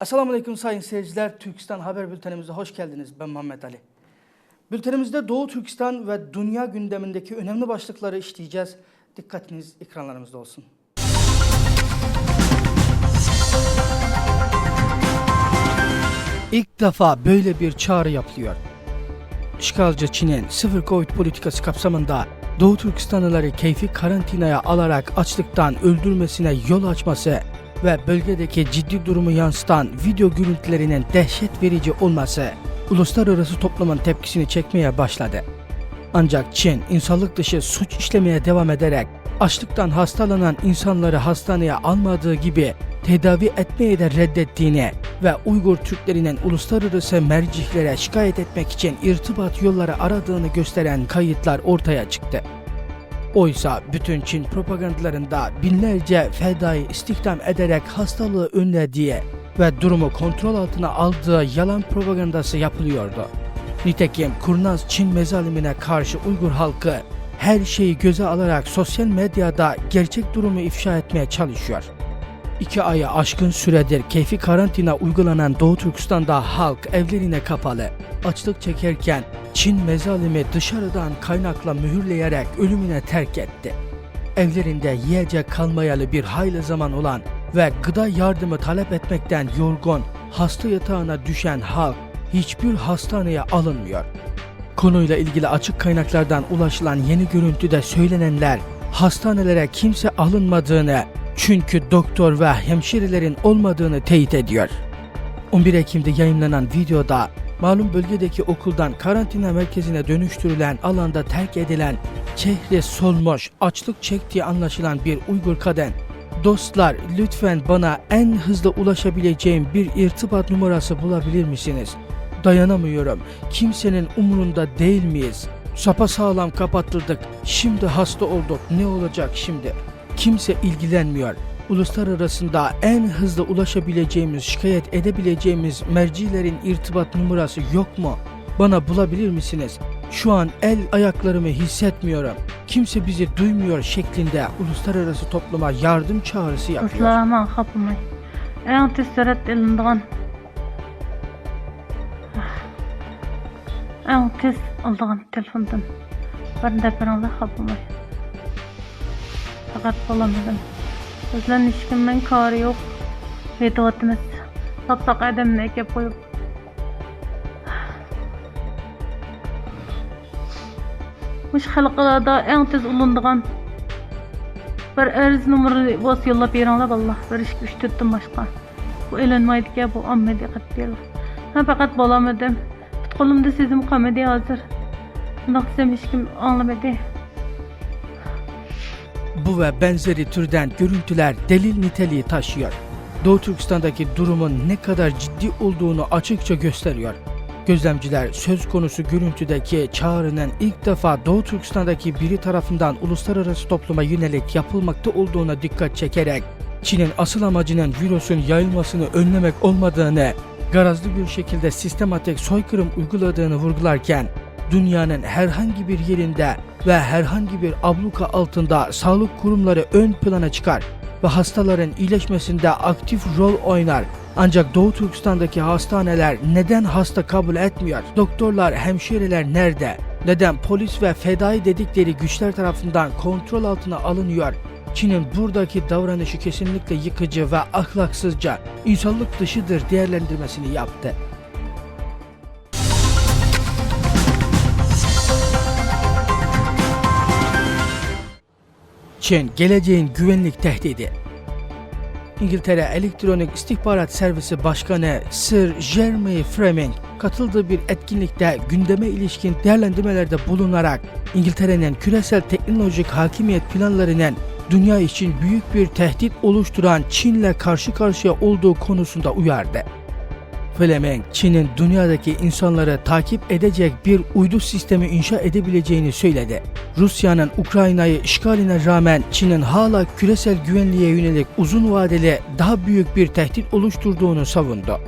Esselamu Aleyküm sayın seyirciler. Türkistan Haber Bültenimize hoş geldiniz. Ben Muhammed Ali. Bültenimizde Doğu Türkistan ve dünya gündemindeki önemli başlıkları işleyeceğiz. Dikkatiniz ekranlarımızda olsun. İlk defa böyle bir çağrı yapılıyor. İşgalci Çin'in sıfır Covid politikası kapsamında Doğu Türkistanlıları keyfi karantinaya alarak açlıktan öldürmesine yol açması ve bölgedeki ciddi durumu yansıtan video görüntülerinin dehşet verici olması uluslararası toplumun tepkisini çekmeye başladı. Ancak Çin insanlık dışı suç işlemeye devam ederek açlıktan hastalanan insanları hastaneye almadığı gibi tedavi etmeyi de reddettiğini ve Uygur Türklerinin uluslararası mercihlere şikayet etmek için irtibat yolları aradığını gösteren kayıtlar ortaya çıktı. Oysa bütün Çin propagandalarında binlerce fedayı istihdam ederek hastalığı önlediği ve durumu kontrol altına aldığı yalan propagandası yapılıyordu. Nitekim kurnaz Çin mezalimine karşı Uygur halkı her şeyi göze alarak sosyal medyada gerçek durumu ifşa etmeye çalışıyor. İki ayı aşkın süredir keyfi karantina uygulanan Doğu Türkistan'da halk evlerine kapalı, açlık çekerken Çin mezalimi dışarıdan kaynakla mühürleyerek ölümüne terk etti. Evlerinde yiyecek kalmayalı bir hayli zaman olan ve gıda yardımı talep etmekten yorgun, hasta yatağına düşen halk hiçbir hastaneye alınmıyor. Konuyla ilgili açık kaynaklardan ulaşılan yeni görüntüde söylenenler hastanelere kimse alınmadığını çünkü doktor ve hemşirelerin olmadığını teyit ediyor. 11 Ekim'de yayınlanan videoda malum bölgedeki okuldan karantina merkezine dönüştürülen alanda terk edilen çehre solmuş açlık çektiği anlaşılan bir Uygur kadın Dostlar lütfen bana en hızlı ulaşabileceğim bir irtibat numarası bulabilir misiniz? Dayanamıyorum. Kimsenin umurunda değil miyiz? Sapa sağlam kapattırdık. Şimdi hasta olduk. Ne olacak şimdi? Kimse ilgilenmiyor. Uluslararasında en hızlı ulaşabileceğimiz, şikayet edebileceğimiz mercilerin irtibat numarası yok mu? Bana bulabilir misiniz? Şu an el ayaklarımı hissetmiyorum. Kimse bizi duymuyor şeklinde uluslararası topluma yardım çağrısı yapıyor. Aslama kapımay. En tez sürat elindiğin. En tez aldığın telefondan. Bir de ben Allah kapımay. Fakat bulamadım. Bizden hiç kimden karı yok. Vedatımız. Taptak edemine ekip koyup. Muş halkalarda en tez ulunduğun bir erz numara bas yollap beringlar vallah bir ish uch to'rtdan boshqa bu elanmaydi bu amma diqqat deylar ha faqat bolamadim put qo'limda sezim qolmadi hozir bundoq desam hech kim anglamadi Bu ve benzeri türden görüntüler delil niteliği taşıyor. Doğu Türkistan'daki durumun ne kadar ciddi olduğunu açıkça gösteriyor. Gözlemciler söz konusu görüntüdeki çağrının ilk defa Doğu Türkistan'daki biri tarafından uluslararası topluma yönelik yapılmakta olduğuna dikkat çekerek Çin'in asıl amacının virüsün yayılmasını önlemek olmadığını, garazlı bir şekilde sistematik soykırım uyguladığını vurgularken dünyanın herhangi bir yerinde ve herhangi bir abluka altında sağlık kurumları ön plana çıkar ve hastaların iyileşmesinde aktif rol oynar. Ancak Doğu Türkistan'daki hastaneler neden hasta kabul etmiyor? Doktorlar, hemşireler nerede? Neden polis ve fedai dedikleri güçler tarafından kontrol altına alınıyor? Çin'in buradaki davranışı kesinlikle yıkıcı ve ahlaksızca, insanlık dışıdır değerlendirmesini yaptı. Çin geleceğin güvenlik tehdidi. İngiltere Elektronik İstihbarat Servisi Başkanı Sir Jeremy Fleming katıldığı bir etkinlikte gündeme ilişkin değerlendirmelerde bulunarak İngiltere'nin küresel teknolojik hakimiyet planlarının dünya için büyük bir tehdit oluşturan Çin'le karşı karşıya olduğu konusunda uyardı. Fleming, Çin'in dünyadaki insanları takip edecek bir uydu sistemi inşa edebileceğini söyledi. Rusya'nın Ukrayna'yı işgaline rağmen Çin'in hala küresel güvenliğe yönelik uzun vadeli daha büyük bir tehdit oluşturduğunu savundu.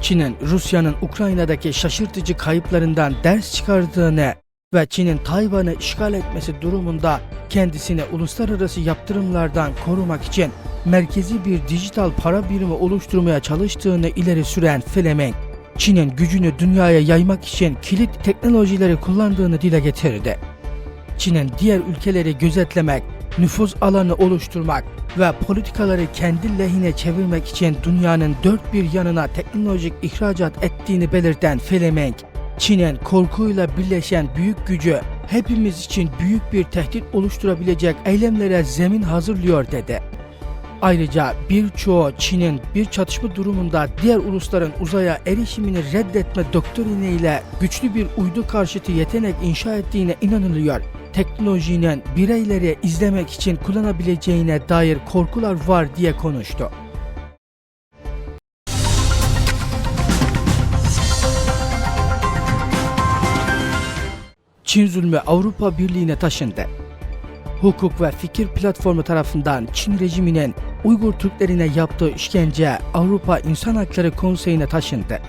Çin'in Rusya'nın Ukrayna'daki şaşırtıcı kayıplarından ders çıkardığını ve Çin'in Tayvan'ı işgal etmesi durumunda kendisini uluslararası yaptırımlardan korumak için merkezi bir dijital para birimi oluşturmaya çalıştığını ileri süren Fleming, Çin'in gücünü dünyaya yaymak için kilit teknolojileri kullandığını dile getirdi. Çin'in diğer ülkeleri gözetlemek, nüfuz alanı oluşturmak ve politikaları kendi lehine çevirmek için dünyanın dört bir yanına teknolojik ihracat ettiğini belirten Fleming, Çin'in korkuyla birleşen büyük gücü hepimiz için büyük bir tehdit oluşturabilecek eylemlere zemin hazırlıyor dedi. Ayrıca birçoğu Çin'in bir çatışma durumunda diğer ulusların uzaya erişimini reddetme doktriniyle güçlü bir uydu karşıtı yetenek inşa ettiğine inanılıyor. Teknolojinin bireyleri izlemek için kullanabileceğine dair korkular var diye konuştu. Çin zulmü Avrupa Birliği'ne taşındı. Hukuk ve Fikir Platformu tarafından Çin rejiminin Uygur Türklerine yaptığı işkence Avrupa İnsan Hakları Konseyi'ne taşındı.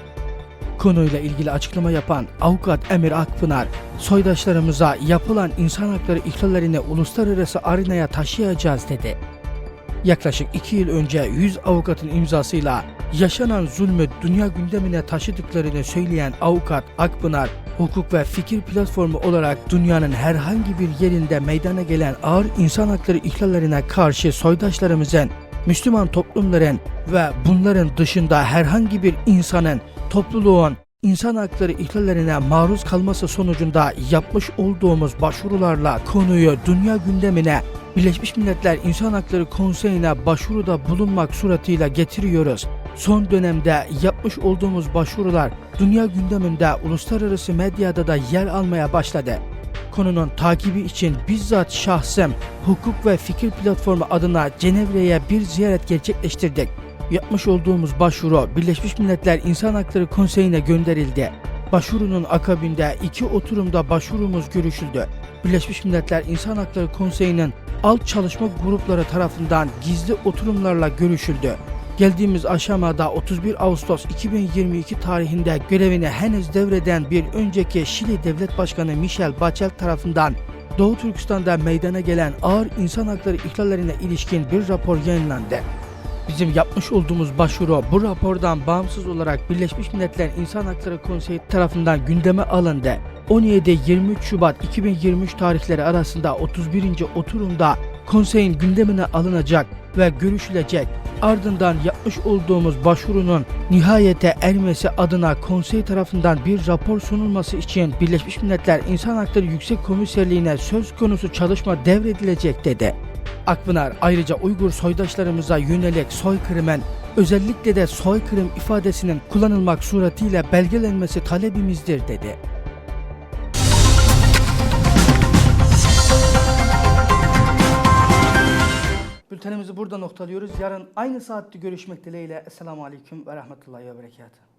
Konuyla ilgili açıklama yapan avukat Emir Akpınar, soydaşlarımıza yapılan insan hakları ihlallerini uluslararası arenaya taşıyacağız dedi. Yaklaşık iki yıl önce 100 avukatın imzasıyla yaşanan zulmü dünya gündemine taşıdıklarını söyleyen avukat Akpınar, hukuk ve fikir platformu olarak dünyanın herhangi bir yerinde meydana gelen ağır insan hakları ihlallerine karşı soydaşlarımızın, Müslüman toplumların ve bunların dışında herhangi bir insanın, topluluğun insan hakları ihlallerine maruz kalması sonucunda yapmış olduğumuz başvurularla konuyu dünya gündemine Birleşmiş Milletler İnsan Hakları Konseyi'ne başvuruda bulunmak suretiyle getiriyoruz. Son dönemde yapmış olduğumuz başvurular dünya gündeminde uluslararası medyada da yer almaya başladı. Konunun takibi için bizzat şahsım Hukuk ve Fikir Platformu adına Cenevre'ye bir ziyaret gerçekleştirdik. Yapmış olduğumuz başvuru Birleşmiş Milletler İnsan Hakları Konseyi'ne gönderildi. Başvurunun akabinde iki oturumda başvurumuz görüşüldü. Birleşmiş Milletler İnsan Hakları Konseyi'nin alt çalışma grupları tarafından gizli oturumlarla görüşüldü. Geldiğimiz aşamada 31 Ağustos 2022 tarihinde görevini henüz devreden bir önceki Şili Devlet Başkanı Michel Bachelet tarafından Doğu Türkistan'da meydana gelen ağır insan hakları ihlallerine ilişkin bir rapor yayınlandı. Bizim yapmış olduğumuz başvuru bu rapordan bağımsız olarak Birleşmiş Milletler İnsan Hakları Konseyi tarafından gündeme alındı. 17-23 Şubat 2023 tarihleri arasında 31. oturumda konseyin gündemine alınacak ve görüşülecek. Ardından yapmış olduğumuz başvurunun nihayete ermesi adına konsey tarafından bir rapor sunulması için Birleşmiş Milletler İnsan Hakları Yüksek Komiserliğine söz konusu çalışma devredilecek dedi. Akpınar ayrıca Uygur soydaşlarımıza yönelik soykırımın özellikle de soykırım ifadesinin kullanılmak suretiyle belgelenmesi talebimizdir dedi. Bültenimizi burada noktalıyoruz. Yarın aynı saatte görüşmek dileğiyle. Esselamu Aleyküm ve Rahmetullahi ve Berekatuhu.